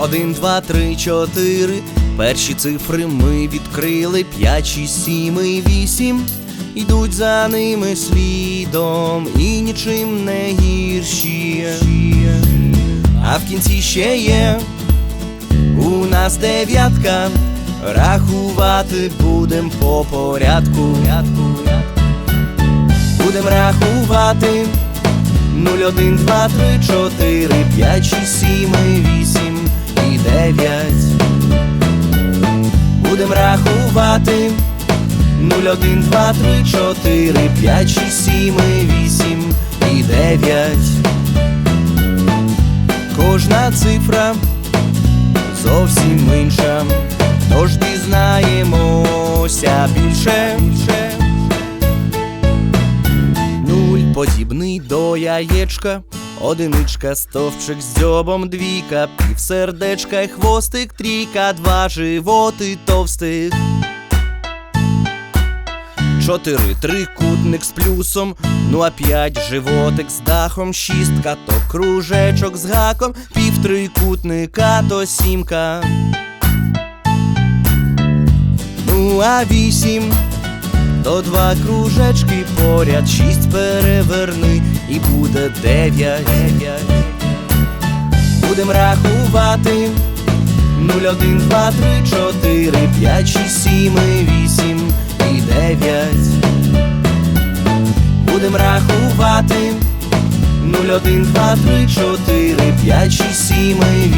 один, два, три, чотири. Перші цифри ми відкрили п'ять, шість, сім і вісім. Йдуть за ними слідом і нічим не гірші. А в кінці ще є. У нас дев'ятка. Рахувати будем по порядку. Будем рахувати. 0, 1, 2, 3, 4, 5, 6, 7, Будем рахувати. Нуль, один, два, три, чотири, п'ять, шість, сім і вісім і дев'ять. Кожна цифра зовсім інша, тож дізнаємося більше. Нуль подібний до яєчка, одиничка, стовпчик з дзьобом, двійка, півсердечка й хвостик, трійка, два животи товстих. Чотири трикутник з плюсом, ну а п'ять животик з дахом, шістка то кружечок з гаком, півтрикутника то сімка. Ну а вісім то два кружечки поряд, шість переверни буде дев'ять. Будем рахувати. Нуль, один, два, три, чотири, п'ять, шість, сім вісім і дев'ять. Будем рахувати. Нуль, один, два, три, чотири, п'ять, шість, сім вісім.